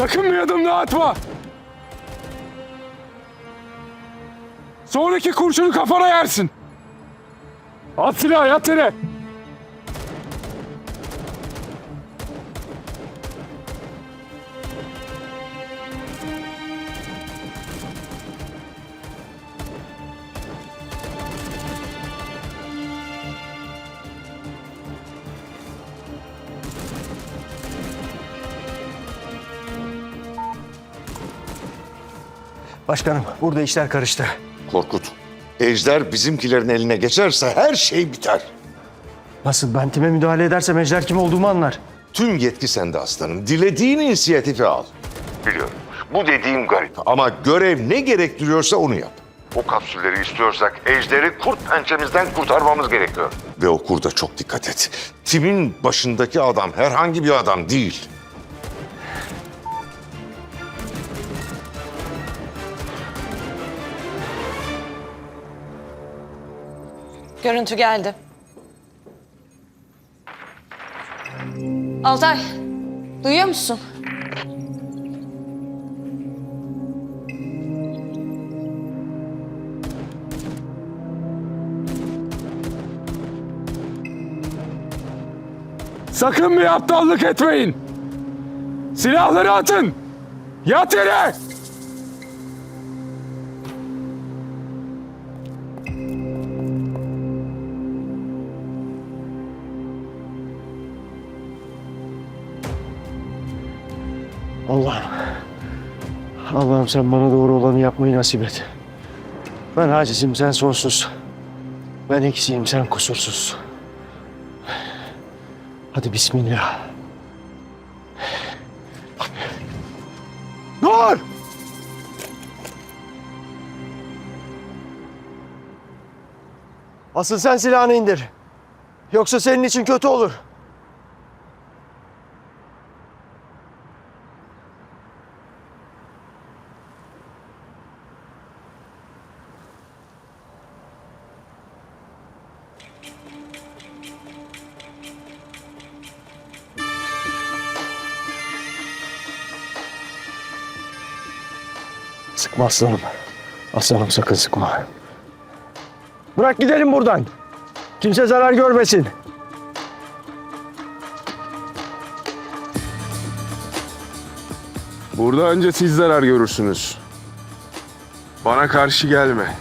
Sakın bir adım daha atma. Sonraki kurşunu kafana yersin. At silahı yat yere. Başkanım burada işler karıştı. Korkut. Ejder bizimkilerin eline geçerse her şey biter. Nasıl ben time müdahale edersem Ejder kim olduğumu anlar. Tüm yetki sende aslanım. Dilediğin inisiyatifi al. Biliyorum. Bu dediğim garip. Ama görev ne gerektiriyorsa onu yap. O kapsülleri istiyorsak Ejder'i kurt pençemizden kurtarmamız gerekiyor. Ve o kurda çok dikkat et. Timin başındaki adam herhangi bir adam değil. Görüntü geldi. Altay, duyuyor musun? Sakın bir aptallık etmeyin. Silahları atın. Yat yere. Allah'ım. Allah'ım sen bana doğru olanı yapmayı nasip et. Ben acizim sen sonsuz. Ben eksiğim sen kusursuz. Hadi bismillah. Dur! Asıl sen silahını indir. Yoksa senin için kötü olur. Sıkma aslanım. Aslanım sakın sıkma. Bırak gidelim buradan. Kimse zarar görmesin. Burada önce siz zarar görürsünüz. Bana karşı gelme.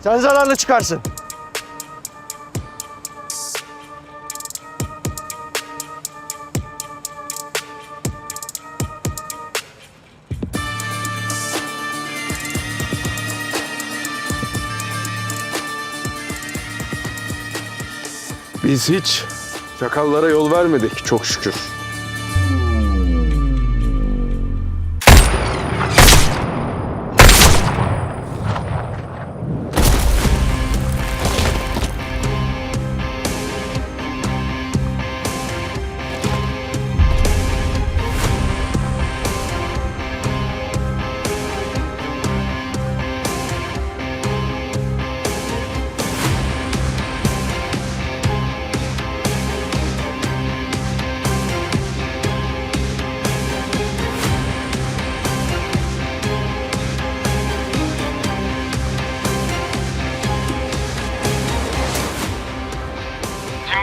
Sen zararlı çıkarsın. Biz hiç çakallara yol vermedik çok şükür.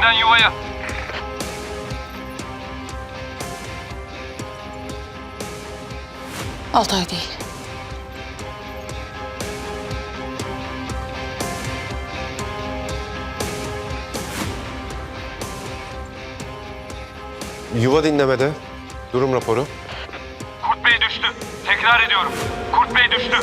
Timden yuvaya. Altay değil. Yuva dinlemede. Durum raporu. Kurt Bey düştü. Tekrar ediyorum. Kurt Bey düştü.